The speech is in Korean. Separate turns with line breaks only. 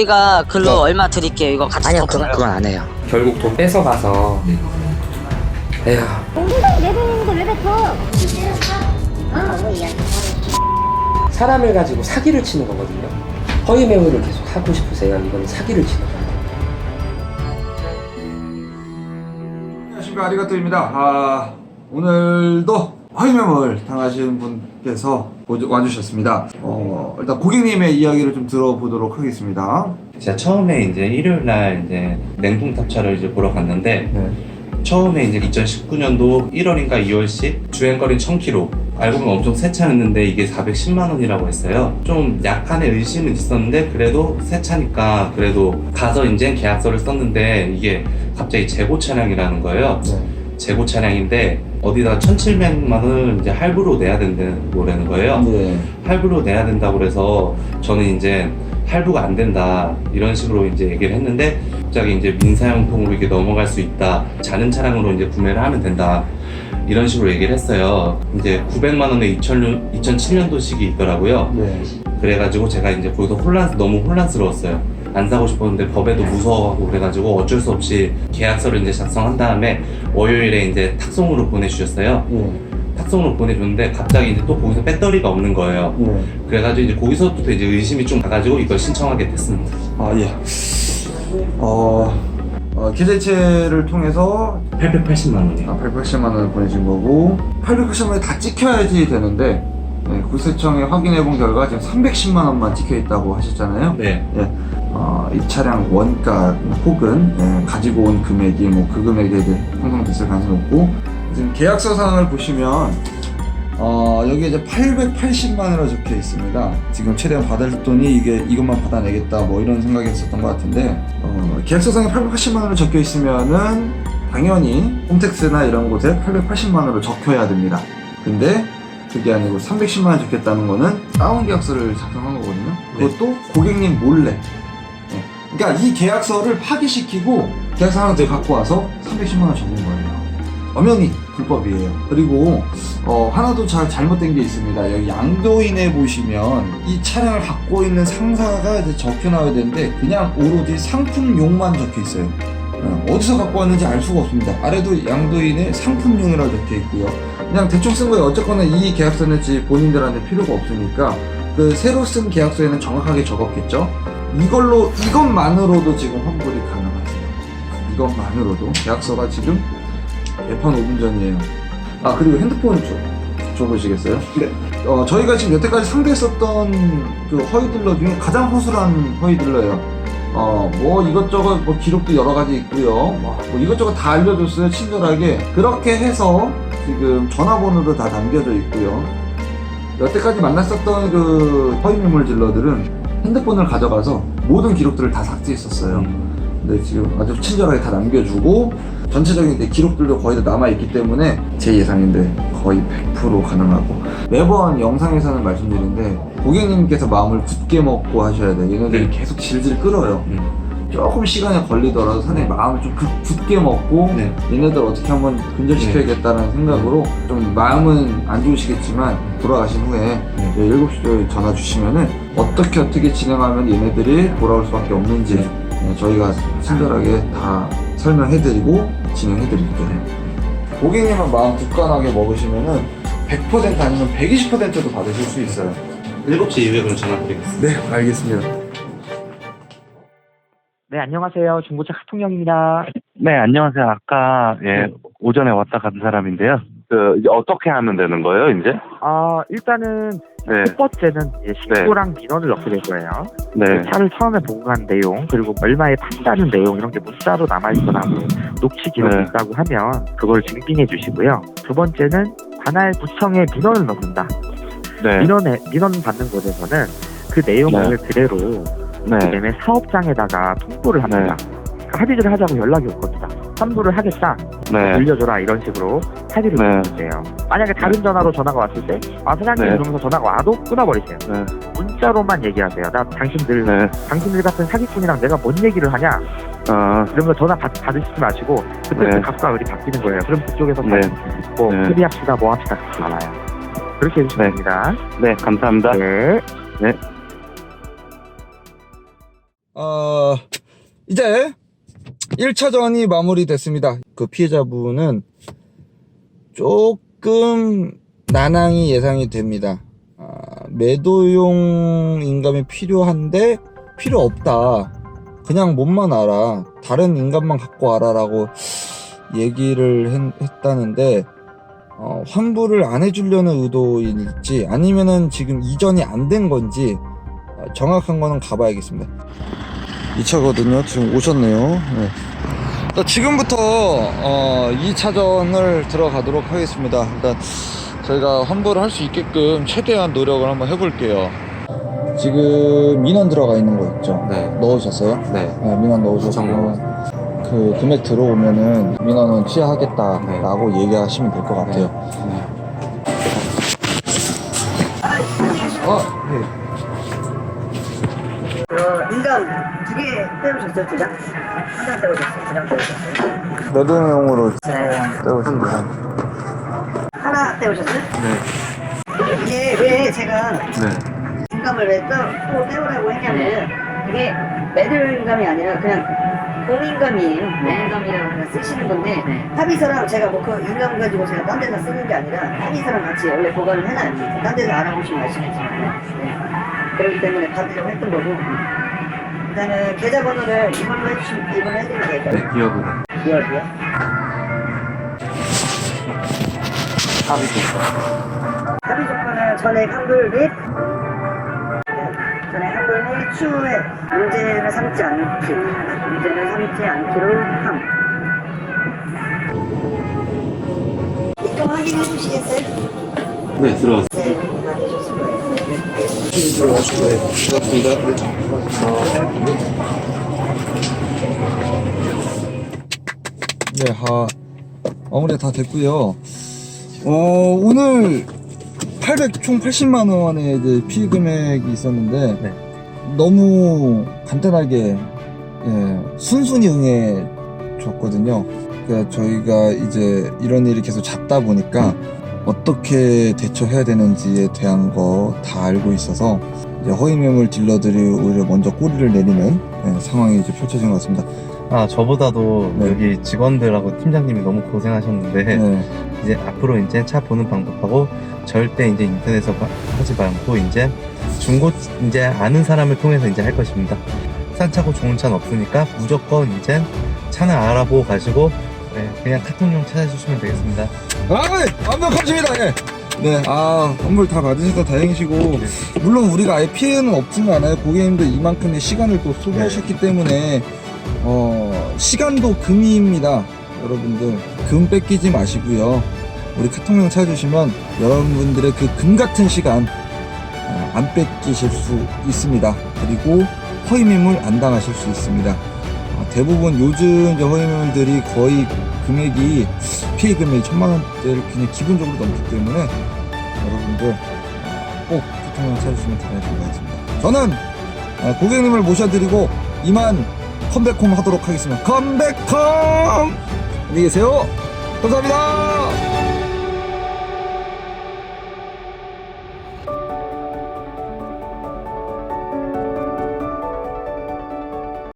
저희가 글로
네.
얼마 드릴게요. 이거 같이
아니요. 그건, 그건 안 해요.
결국 돈 뺏어가서 에휴
공부생 내돈인데 왜 뱉어?
사람을 가지고 사기를 치는 거거든요 허위 매물을 계속 하고 싶으세요? 이건 사기를 치는 거예요
안녕하십니까 아리가또입니다. 아, 오늘도 허위매물 당하신 분께서 와주셨습니다. 어, 일단 고객님의 이야기를 좀 들어보도록 하겠습니다.
제가 처음에 이제 일요일 날 이제 냉동 탑차를 이제 보러 갔는데
네.
처음에 이제 2019년도 1월인가 2월씩 주행거리 1000km 알고 보면 엄청 새 차였는데 이게 410만 원이라고 했어요. 좀 약간의 의심은 있었는데 그래도 새 차니까 그래도 가서 이제 계약서를 썼는데 이게 갑자기 재고 차량이라는 거예요.
네.
재고 차량인데 어디다 1,700만 원을 이제 할부로 내야 된다는 거예요.
네.
할부로 내야 된다고 그래서 저는 이제 할부가 안 된다 이런 식으로 이제 얘기를 했는데 갑자기 이제 민사용통으로 이게 넘어갈 수 있다 자는 차량으로 이제 구매를 하면 된다 이런 식으로 얘기를 했어요 이제 900만 원에 2000년, 2007년도식이 있더라고요
네.
그래가지고 제가 이제 거기서 혼란 너무 혼란스러웠어요 안 사고 싶었는데 법에도 무서워하고 그래가지고 어쩔 수 없이 계약서를 이제 작성한 다음에 월요일에 이제 탁송으로 보내주셨어요
네.
탁송으로 보내줬는데 갑자기 이제 또 거기서 배터리가 없는 거예요
네.
그래가지고 이제 거기서부터 이제 의심이 좀 가가지고 이걸 신청하게 됐습니다.
아, 예. 어, 어, 계좌이체를 통해서
880만 원이요.
아, 880만 원을 보내신 거고 880만 원이 다 찍혀야지 되는데 네, 국세청에 확인해 본 결과 지금 310만 원만 찍혀 있다고 하셨잖아요.
네.
어, 이 차량 원가 혹은 예, 가지고 온 금액이 뭐 그 금액에 대해 형성됐을 가능성이 높고 지금 계약서 상을 보시면 어, 여기 이제 880만 원으로 적혀 있습니다. 지금 최대한 받을 돈이 이게 이것만 받아내겠다 뭐 이런 생각이었었던 것 같은데 어, 계약서상에 880만 원으로 적혀 있으면은 당연히 홈택스나 이런 곳에 880만 원으로 적혀야 됩니다. 근데 그게 아니고 310만 원 적혔다는 거는 다운 계약서를 작성한 거거든요. 그것도 고객님 몰래. 네. 그러니까 이 계약서를 파기시키고 계약서 하나 더 갖고 와서 310만 원 적은 거예요. 엄연히 불법이에요. 그리고 어, 하나도 잘 잘못된 게 있습니다. 여기 양도인에 보시면 이 차량을 갖고 있는 상사가 적혀 나와야 되는데 그냥 오로지 상품용만 적혀 있어요. 어, 어디서 갖고 왔는지 알 수가 없습니다. 아래도 양도인의 상품용이라고 적혀 있고요. 그냥 대충 쓴 거예요. 어쨌거나 이 계약서는 지 본인들한테 필요가 없으니까 그 새로 쓴 계약서에는 정확하게 적었겠죠. 이걸로 이것만으로도 지금 환불이 가능하세요. 이것만으로도 계약서가 지금 개판 5분 전이에요. 아 그리고 핸드폰 줘 줘보시겠어요? 네. 어 저희가 지금 여태까지 상대했었던 그 허위딜러 중에 가장 허술한 허위딜러예요. 어 뭐 이것저것 뭐 기록도 여러 가지 있고요. 뭐, 뭐 이것저것 다 알려줬어요 친절하게. 그렇게 해서 지금 전화번호도 다 남겨져 있고요. 여태까지 만났었던 그 허위매물 딜러들은 핸드폰을 가져가서 모든 기록들을 다 삭제했었어요. 근데 지금 아주 친절하게 다 남겨주고 전체적인 내 기록들도 거의 다 남아있기 때문에 제 예상인데 거의 100% 가능하고 매번 영상에서는 말씀드리는데 고객님께서 마음을 굳게 먹고 하셔야 돼요. 얘네들이
네.
계속 질질 끌어요.
음.
조금 시간이 걸리더라도 사장님 마음을 좀 굳- 굳게 먹고
네.
얘네들 어떻게 한번 근절시켜야겠다는 생각으로 좀 마음은 안 좋으시겠지만 돌아가신 후에
네.
7시에 전화 주시면은 어떻게 어떻게 진행하면 얘네들이 돌아올 수밖에 없는지 네, 저희가 친절하게 다 설명해드리고 진행해드릴게요. 고객님은 마음 굳건하게 먹으시면은 100% 아니면 120%도 받으실 수 있어요.
7시 이후에 그럼 전화 드리겠습니다.
네, 알겠습니다.
네, 안녕하세요. 중고차 카통령입니다.
네, 안녕하세요. 아까 예, 오전에 왔다 간 사람인데요. 그 이제 어떻게 하면 되는 거예요, 이제?
아, 일단은
네,
첫 번째는 이제 신고랑 민원을 넣게 될 거예요.
네,
차를 처음에 보고 간 내용, 그리고 얼마에 판다는 내용 이런 게 문자로 남아있거나 뭐 녹취 기록이
네.
있다고 하면 그걸 증빙해 주시고요. 두 번째는 관할 구청에 민원을 넣는다.
네,
민원에 민원 받는 곳에서는 그 내용을 그대로
네,
그다음에 사업장에다가 통보를 합니다. 그러니까 합의를 하자고 연락이 올 겁니다. 환불을 하겠다.
네,
돌려줘라 이런 식으로 합의를
네.
보내주세요. 만약에 다른 전화로 전화가 왔을 때, 아 사장님
네.
이러면서 전화가 와도 끊어버리세요.
네,
문자로만 얘기하세요. 나 당신들,
네.
당신들 같은 사기꾼이랑 내가 뭔 얘기를 하냐?
아,
이러면서 전화 받, 받으시지 마시고 그때
네.
그 각과 을이 바뀌는 거예요. 그럼 그쪽에서
네.
뭐
네.
협의합시다, 뭐 합시다 나와요. 그렇게 해주시면
네.
됩니다.
네, 감사합니다.
네.
네.
어, 이제 1차전이 마무리됐습니다. 그 피해자분은 조금 난항이 예상이 됩니다. 아, 매도용 인감이 필요한데 필요 없다. 그냥 몸만 알아. 다른 인감만 갖고 와라라고 얘기를 했, 했다는데 어, 환불을 안 해주려는 의도일지 아니면은 지금 이전이 안 된 건지 어, 정확한 거는 가봐야겠습니다. 2차거든요. 지금 오셨네요. 네. 자, 지금부터 어, 2차전을 들어가도록 하겠습니다. 일단 저희가 환불을 할 수 있게끔 최대한 노력을 한번 해볼게요. 지금 민원 들어가 있는 거 있죠?
네.
넣으셨어요?
네.
네, 민원 넣으셨고. 그 금액 들어오면은 민원은 취하하겠다라고
네.
얘기하시면 될 것 같아요. 아,
두개 떼우셨어요, 두 장? 한장 떼우셨어요, 두장 떼우셨어요?
매도용으로
네.
떼우십니다.
하나 떼우셨어요? 네. 이게 왜 제가
네.
인감을 왜 떼, 또 떼우라고 했냐면 이게 매들 인감이 아니라 그냥 공인감이에요. 공인감이라고 그냥 쓰시는 건데 합의서랑 제가 뭐 그 인감 가지고 제가 딴 데다 쓰는 게 아니라 합의서랑 같이 원래 보관을 해놔요. 딴 데서 알아보시면 아시겠지만 네. 그렇기 때문에 받으려고 했던 거고 일단은 계좌번호를 이걸로 해주시면 이걸로 해드리면 될까요?
네, 기업은
기억이요?
합의 조건.
합의 조건은 전액 환불 및 전액 환불 및 추후에 문제를 삼지 않기 문제를 삼지 않기로 함 이거 확인해 주시겠어요?
네,
들어왔어요.
네, 하, 마무리 다 됐고요. 어, 오늘 800, 총 80만 원의 이제 피해 금액이 있었는데
네.
너무 간단하게 예, 순순히 응해 줬거든요. 그러니까 저희가 이제 이런 일이 계속 잦다 보니까 어떻게 대처해야 되는지에 대한 거 다 알고 있어서 이제 허위 매물 딜러들이 오히려 먼저 꼬리를 내리는 예, 상황이 이제 펼쳐진 것 같습니다.
아 저보다도
네.
여기 직원들하고 팀장님이 너무 고생하셨는데
네.
이제 앞으로 이제 차 보는 방법하고 절대 이제 인터넷에서 바- 하지 말고 이제 중고 이제 아는 사람을 통해서 이제 할 것입니다. 싼 차고 좋은 차는 없으니까 무조건 이제 차는 알아보고 가지고 네, 그냥 카톡용 찾아주시면 되겠습니다.
아, 네, 완벽하십니다. 예. 네, 아, 선물 다 받으셔서 다행이시고, 물론 우리가 아예 피해는 없지는 않아요. 고객님도 이만큼의 시간을 또 소비하셨기 때문에, 어, 시간도 금이입니다. 여러분들, 금 뺏기지 마시고요. 우리 카톡용 찾아주시면 여러분들의 그 금 같은 시간, 어, 안 뺏기실 수 있습니다. 그리고 허위 매물 안 당하실 수 있습니다. 어, 대부분 요즘 이제 허위 매물들이 거의 금액이 피해 금액이 천만 원대를 그냥 기본적으로 넘기 때문에 여러분들 어, 꼭 부통령 찾으시면 대단히 감사하겠습니다. 저는 어, 고객님을 모셔드리고 이만 컴백홈 하도록 하겠습니다. 컴백홈! 안녕히 계세요. 감사합니다.